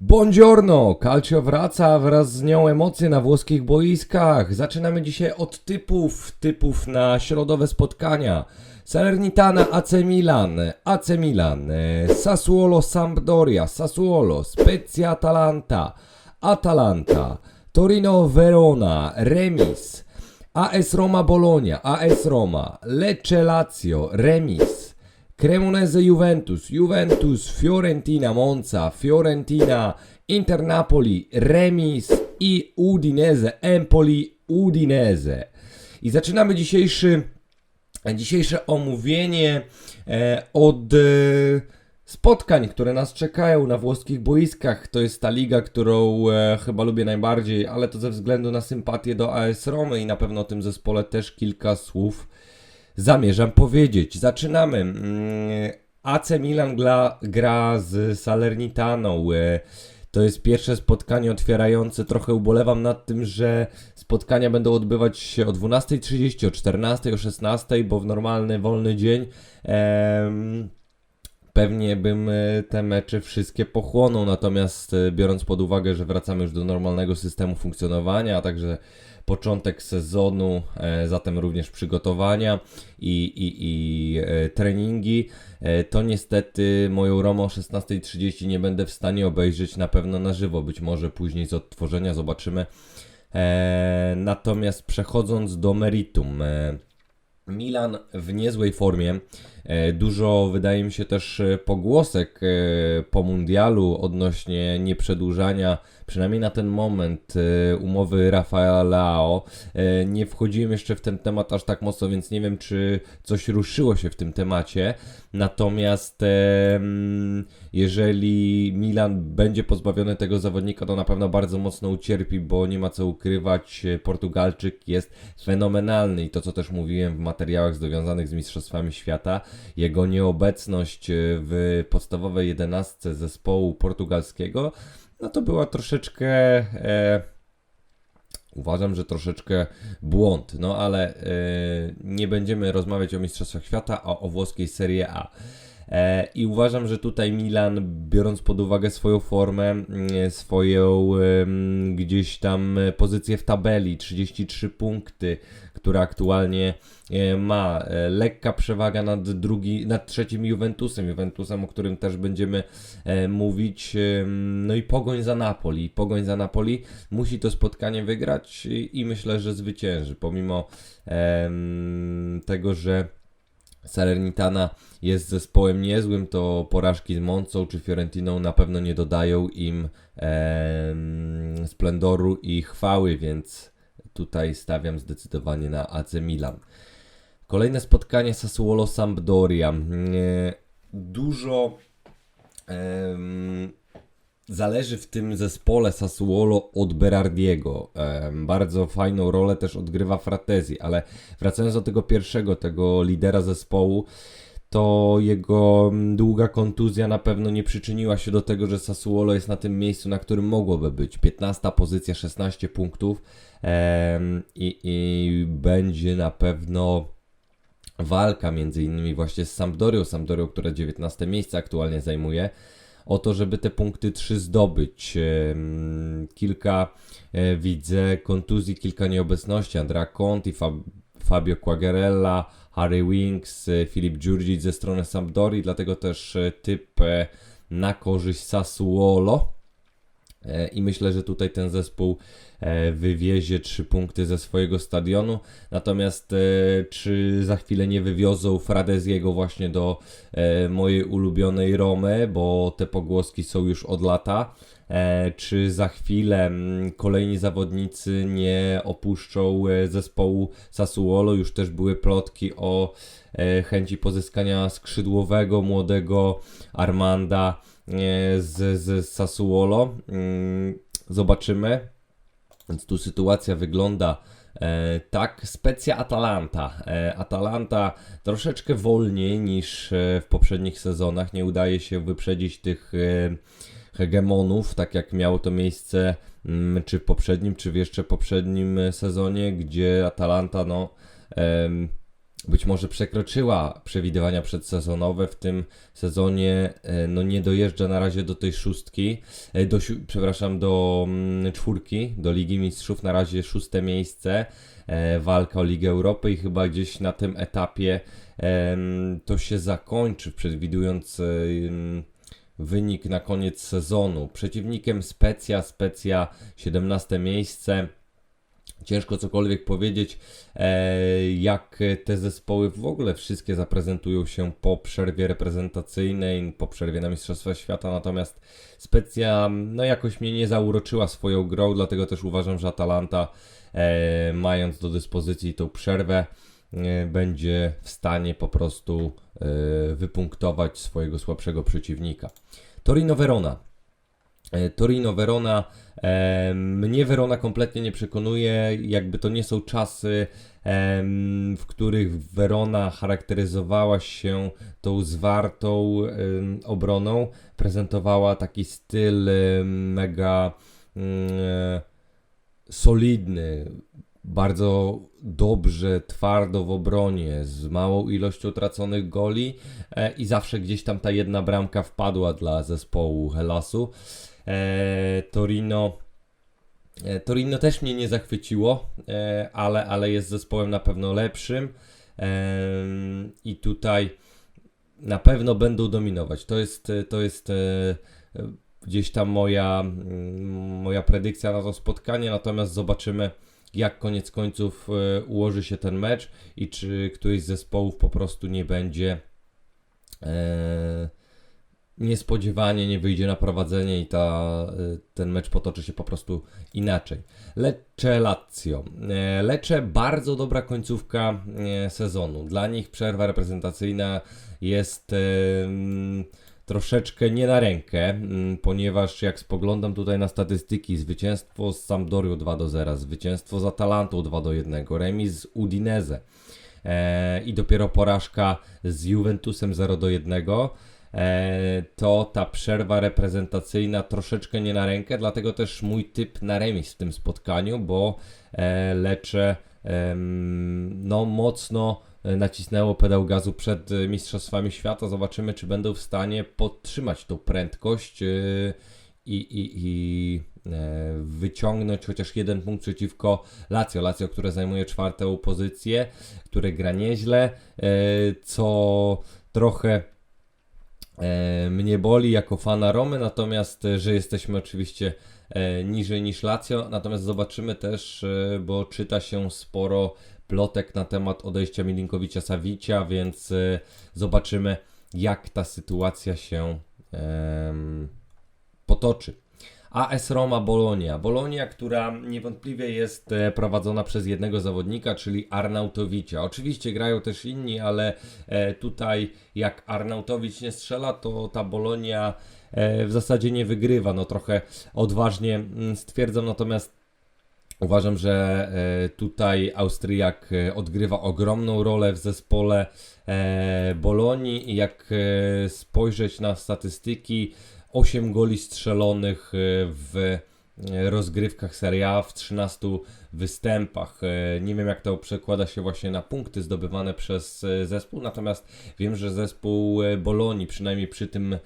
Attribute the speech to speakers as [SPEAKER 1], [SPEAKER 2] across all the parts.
[SPEAKER 1] Buongiorno! Calcio wraca wraz z nią emocje na włoskich boiskach. Zaczynamy dzisiaj od typów, typów na środowe spotkania. Salernitana AC Milan, AC Milan, Sassuolo Sampdoria, Sassuolo, Spezia Atalanta, Atalanta, Torino Verona, Remis, AS Roma Bologna, AS Roma, Lecce Lazio, Remis, Cremonese Juventus, Juventus, Fiorentina Monza, Fiorentina Inter Napoli, Remis i Udinese, Empoli, Udinese. I zaczynamy dzisiejszy, dzisiejsze omówienie e, od e, spotkań, które nas czekają na włoskich boiskach. To jest ta liga, którą e, chyba lubię najbardziej, ale to ze względu na sympatię do AS Romy i na pewno o tym zespole też kilka słów zamierzam powiedzieć. Zaczynamy. Mm, AC Milan gra, gra z Salernitaną. E, To jest pierwsze spotkanie otwierające. Trochę ubolewam nad tym, że spotkania będą odbywać się o 12.30, o 14.00, o 16.00, bo w normalny, wolny dzień em, pewnie bym e, te mecze wszystkie pochłonął. Natomiast e, biorąc pod uwagę, że wracamy już do normalnego systemu funkcjonowania, a także początek sezonu, e, zatem również przygotowania i, i, i e, treningi, e, to niestety moją Romę o 16.30 nie będę w stanie obejrzeć na pewno na żywo, być może później z odtworzenia zobaczymy. Natomiast przechodząc do meritum, Milan w niezłej formie. E, Dużo wydaje mi się też e, pogłosek e, po mundialu odnośnie nieprzedłużania, przynajmniej na ten moment, umowy Rafaela Leao. Nie wchodziłem jeszcze w ten temat aż tak mocno, więc nie wiem, czy coś ruszyło się w tym temacie. Natomiast mm, jeżeli Milan będzie pozbawiony tego zawodnika, to na pewno bardzo mocno ucierpi, bo nie ma co ukrywać. Portugalczyk jest fenomenalny i to, co też mówiłem w materiałach związanych z Mistrzostwami Świata, jego nieobecność e, w podstawowej jedenastce zespołu portugalskiego, no to była troszeczkę. E, Uważam, że troszeczkę błąd, no ale e, nie będziemy rozmawiać o Mistrzostwach Świata, a o włoskiej Serie A. E, I uważam, że tutaj Milan, biorąc pod uwagę swoją formę, swoją gdzieś tam pozycję w tabeli, 33 punkty, która aktualnie e, ma, e, lekka przewaga nad, drugi, nad trzecim Juventusem, Juventusem, o którym też będziemy mówić, no i pogoń za Napoli, pogoń za Napoli. Musi to spotkanie wygrać i, myślę, że zwycięży, pomimo tego, że Salernitana jest zespołem niezłym, to porażki z Moncą czy Fiorentiną na pewno nie dodają im em, splendoru i chwały, więc tutaj stawiam zdecydowanie na AC Milan. Kolejne spotkanie Sassuolo Sampdoria. Nie, Dużo em, zależy w tym zespole Sassuolo od Berardiego. Bardzo fajną rolę też odgrywa Fratesi, ale wracając do tego pierwszego, tego lidera zespołu, to jego mm, długa kontuzja na pewno nie przyczyniła się do tego, że Sassuolo jest na tym miejscu, na którym mogłoby być. 15 pozycja, 16 punktów i, i będzie na pewno walka między innymi właśnie z Sampdorią, Sampdorią, która 19 miejsce aktualnie zajmuje, o to, żeby te punkty 3 zdobyć. Kilka e, widzę kontuzji, kilka nieobecności. Andrea Conti, Fab Fabio Quagliarella, Harry Winks, e, Filip Dziurdzic ze strony Sampdorii, dlatego też e, typ na korzyść Sassuolo. E, I myślę, że tutaj ten zespół e, wywiezie trzy punkty ze swojego stadionu. Natomiast e, czy za chwilę nie wywiozą Fradeziego właśnie do mojej ulubionej Romy, bo te pogłoski są już od lata. Czy za chwilę mm, kolejni zawodnicy nie opuszczą zespołu Sassuolo? Już też były plotki o chęci pozyskania skrzydłowego, młodego Armanda z, z Sassuolo. Mm, Zobaczymy. Więc tu sytuacja wygląda e, tak. Specja Atalanta. E, Atalanta troszeczkę wolniej niż e, w poprzednich sezonach. Nie udaje się wyprzedzić tych e, hegemonów, tak jak miało to miejsce mm, czy w poprzednim, czy w jeszcze poprzednim e, sezonie, gdzie Atalanta no, em, być może przekroczyła przewidywania przedsezonowe. W tym sezonie e, no nie dojeżdża na razie do tej szóstki, e, do, przepraszam, do mm, czwórki, do Ligi Mistrzów. Na razie szóste miejsce, e, walka o Ligę Europy i chyba gdzieś na tym etapie to się zakończy, przewidując wynik na koniec sezonu. Przeciwnikiem Specja, Specja 17 miejsce. Ciężko cokolwiek powiedzieć, e, jak te zespoły w ogóle wszystkie zaprezentują się po przerwie reprezentacyjnej, po przerwie na Mistrzostwa Świata, natomiast Specja no jakoś mnie nie zauroczyła swoją grą, dlatego też uważam, że Atalanta e, mając do dyspozycji tą przerwę e, będzie w stanie po prostu wypunktować swojego słabszego przeciwnika. Torino Verona. E, Torino Verona. E, mnie Verona kompletnie nie przekonuje, jakby to nie są czasy, w których Verona charakteryzowała się tą zwartą obroną, prezentowała taki styl mega mm, e, solidny, bardzo dobrze, twardo w obronie, z małą ilością traconych goli i zawsze gdzieś tam ta jedna bramka wpadła dla zespołu Helasu. E, Torino. e, Torino też mnie nie zachwyciło, e, ale, ale jest zespołem na pewno lepszym i tutaj na pewno będą dominować. To jest, to jest gdzieś tam moja, mm, moja predykcja na to spotkanie, natomiast zobaczymy jak koniec końców ułoży się ten mecz i czy któryś z zespołów po prostu nie będzie niespodziewanie nie wyjdzie na prowadzenie i ta, y, ten mecz potoczy się po prostu inaczej. Lecce Lazio. E, Lecce bardzo dobra końcówka e, sezonu. Dla nich przerwa reprezentacyjna jest e, troszeczkę nie na rękę, ponieważ jak spoglądam tutaj na statystyki, zwycięstwo z Sampdorią 2 do 0, zwycięstwo z Atalantą 2 do 1, remis z Udinese i dopiero porażka z Juventusem 0 do 1 e, to ta przerwa reprezentacyjna troszeczkę nie na rękę, dlatego też mój typ na remis w tym spotkaniu, bo e, Lecce em, no mocno e, nacisnęło pedał gazu przed e, Mistrzostwami Świata. Zobaczymy, czy będą w stanie podtrzymać tą prędkość e, i, i, i e, wyciągnąć chociaż jeden punkt przeciwko Lazio. Lazio, które zajmuje czwartą pozycję, które gra nieźle, e, co trochę e, mnie boli jako fana Romy, natomiast, e, że jesteśmy oczywiście e, niżej niż Lazio, natomiast zobaczymy też, e, bo czyta się sporo plotek na temat odejścia Milinkowicza Savicia, więc e, zobaczymy jak ta sytuacja się potoczy. AS Roma Bolonia. Bolonia, która niewątpliwie jest e, prowadzona przez jednego zawodnika, czyli Arnautowicza. Oczywiście grają też inni, ale e, tutaj jak Arnautowicz nie strzela, to ta Bolonia e, w zasadzie nie wygrywa. No trochę odważnie mm, stwierdzam, natomiast Uważam, że tutaj Austriak odgrywa ogromną rolę w zespole Bolonii jak spojrzeć na statystyki, 8 goli strzelonych e, w e, rozgrywkach Serie A w 13 występach. E, Nie wiem jak to przekłada się właśnie na punkty zdobywane przez zespół, natomiast wiem, że zespół Bolonii, przynajmniej przy tym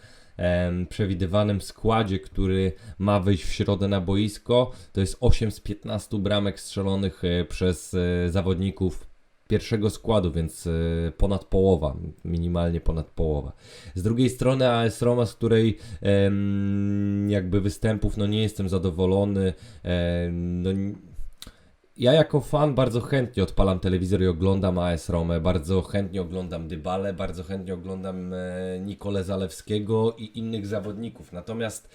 [SPEAKER 1] przewidywanym składzie, który ma wyjść w środę na boisko, to jest 8 z 15 bramek strzelonych przez zawodników pierwszego składu, więc e, ponad połowa, minimalnie ponad połowa. Z drugiej strony AS Roma, z której jakby występów no nie jestem zadowolony, no, ja jako fan bardzo chętnie odpalam telewizor i oglądam AS Romę, bardzo chętnie oglądam Dybale, bardzo chętnie oglądam e, Nikolę Zalewskiego i innych zawodników. Natomiast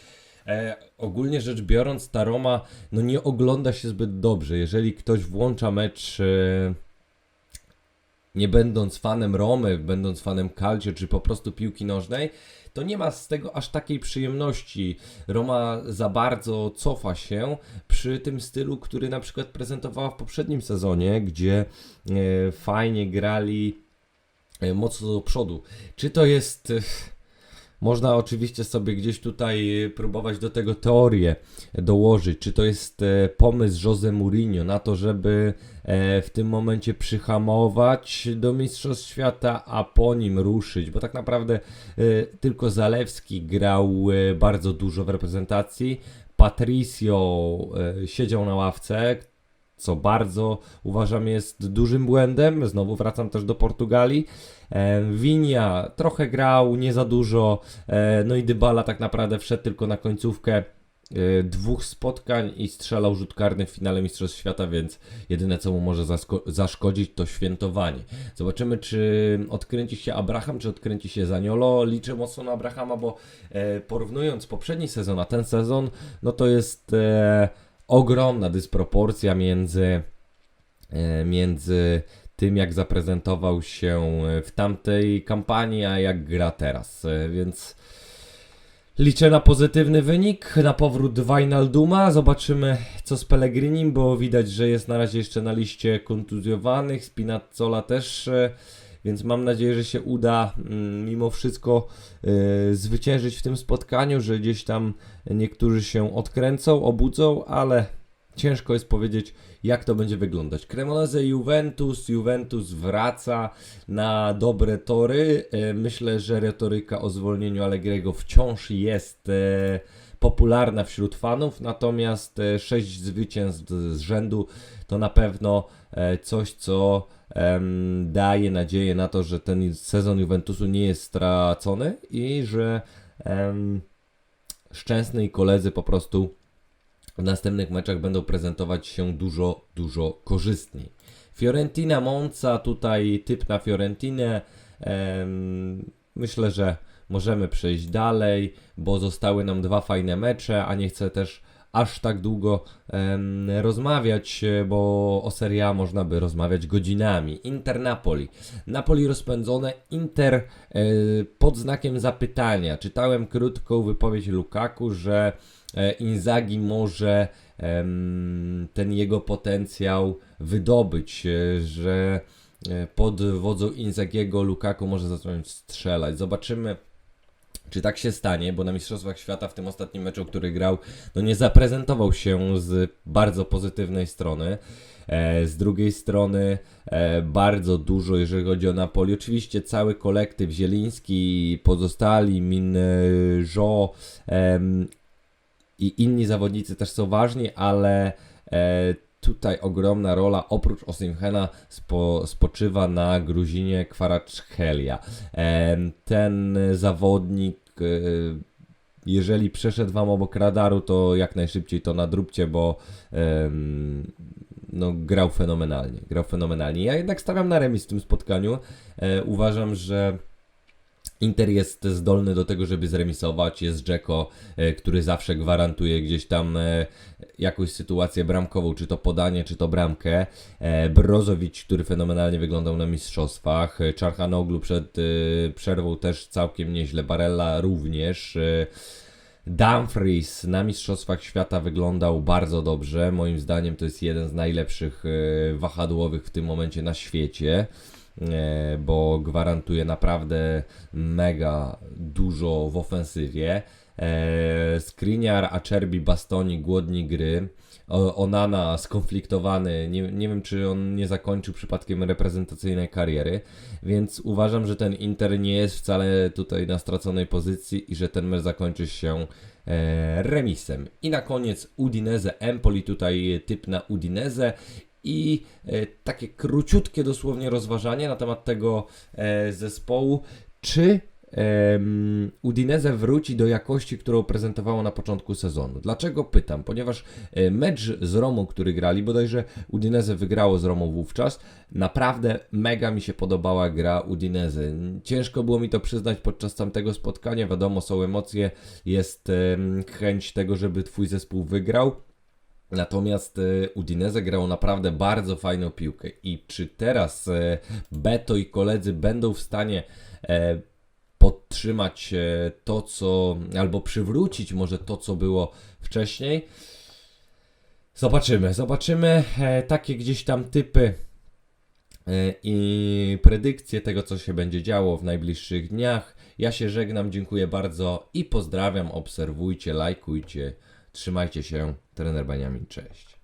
[SPEAKER 1] e, ogólnie rzecz biorąc ta Roma no nie ogląda się zbyt dobrze. Jeżeli ktoś włącza mecz e, nie będąc fanem Romy, będąc fanem Calcio czy po prostu piłki nożnej, to nie ma z tego aż takiej przyjemności. Roma za bardzo cofa się przy tym stylu, który na przykład prezentowała w poprzednim sezonie, gdzie e, fajnie grali e, mocno do przodu. Czy to jest. E, Można oczywiście sobie gdzieś tutaj próbować do tego teorię dołożyć, czy to jest e, pomysł Jose Mourinho na to, żeby e, w tym momencie przyhamować do Mistrzostw Świata, a po nim ruszyć, bo tak naprawdę e, tylko Zalewski grał e, bardzo dużo w reprezentacji, Patricio e, siedział na ławce, co bardzo uważam jest dużym błędem. Znowu wracam też do Portugalii. E, Winia trochę grał, nie za dużo. E, no i Dybala tak naprawdę wszedł tylko na końcówkę e, dwóch spotkań i strzelał rzut karny w finale Mistrzostw Świata, więc jedyne co mu może zaszkodzić to świętowanie. Zobaczymy, czy odkręci się Abraham, czy odkręci się Zaniolo. Liczę mocno na Abrahama, bo e, porównując poprzedni sezon a ten sezon, no to jest e, ogromna dysproporcja między, e, między tym, jak zaprezentował się w tamtej kampanii, a jak gra teraz. E, Więc liczę na pozytywny wynik, na powrót Wijnalduma. Zobaczymy, co z Pellegrinim, bo widać, że jest na razie jeszcze na liście kontuzjowanych. Spinazzola też. Więc mam nadzieję, że się uda mm, mimo wszystko e, zwyciężyć w tym spotkaniu, że gdzieś tam niektórzy się odkręcą, obudzą, ale ciężko jest powiedzieć, jak to będzie wyglądać. Cremonese Juventus, Juventus wraca na dobre tory. E, Myślę, że retoryka o zwolnieniu Allegriego wciąż jest e, popularna wśród fanów, natomiast e, sześć zwycięstw z rzędu to na pewno coś, co daje nadzieję na to, że ten sezon Juventusu nie jest stracony i że em, Szczęsny i koledzy po prostu w następnych meczach będą prezentować się dużo, dużo korzystniej. Fiorentina Monza, tutaj typ na Fiorentinę. Myślę, że możemy przejść dalej, bo zostały nam dwa fajne mecze, a nie chcę też aż tak długo rozmawiać, bo o Serie A można by rozmawiać godzinami. Inter Napoli. Napoli rozpędzone, Inter e, pod znakiem zapytania. Czytałem krótką wypowiedź Lukaku, że e, Inzaghi może ten jego potencjał wydobyć, e, że e, pod wodzą Inzagiego Lukaku może zacząć strzelać. Zobaczymy, czy tak się stanie, bo na Mistrzostwach Świata w tym ostatnim meczu, który grał, no nie zaprezentował się z bardzo pozytywnej strony. E, z drugiej strony e, bardzo dużo, jeżeli chodzi o Napoli. Oczywiście cały kolektyw Zieliński, pozostali, Minjo em, i inni zawodnicy też są ważni, ale e, tutaj ogromna rola, oprócz Osimhena, spo, spoczywa na Gruzinie Kwaracchelia. Em, ten zawodnik, e, jeżeli przeszedł Wam obok radaru, to jak najszybciej to nadróbcie, bo no, grał fenomenalnie. Grał fenomenalnie. Ja jednak stawiam na remis w tym spotkaniu. E, uważam, że Inter jest zdolny do tego, żeby zremisować. Jest Dzeko, e, który zawsze gwarantuje gdzieś tam e, jakąś sytuację bramkową, czy to podanie, czy to bramkę. E, Brozowicz, który fenomenalnie wyglądał na mistrzostwach. Czarhanoglu przed przerwą też całkiem nieźle. Barella również. Dumfries na Mistrzostwach Świata wyglądał bardzo dobrze. Moim zdaniem to jest jeden z najlepszych wahadłowych w tym momencie na świecie, bo gwarantuje naprawdę mega dużo w ofensywie. E, Skriniar, Acerbi, Bastoni głodni gry. Onana skonfliktowany, nie, nie wiem czy on nie zakończył przypadkiem reprezentacyjnej kariery, więc uważam, że ten Inter nie jest wcale tutaj na straconej pozycji i że ten mecz zakończy się e, remisem. I na koniec Udinese Empoli, tutaj typ na Udinese i e, takie króciutkie dosłownie rozważanie na temat tego e, zespołu, czy Udinese wróci do jakości, którą prezentowało na początku sezonu. Dlaczego pytam? Ponieważ e, mecz z Romą, który grali, bodajże Udinese wygrało z Romą wówczas, naprawdę mega mi się podobała gra Udinese. Ciężko było mi to przyznać podczas tamtego spotkania, wiadomo, są emocje, jest chęć tego, żeby twój zespół wygrał. Natomiast e, Udinese grał naprawdę bardzo fajną piłkę i czy teraz e, Beto i koledzy będą w stanie e, podtrzymać to, co, albo przywrócić może to, co było wcześniej? Zobaczymy, zobaczymy. Takie gdzieś tam typy i predykcje tego, co się będzie działo w najbliższych dniach. Ja się żegnam, dziękuję bardzo i pozdrawiam. Obserwujcie, lajkujcie, trzymajcie się. Trener Beniamin, cześć.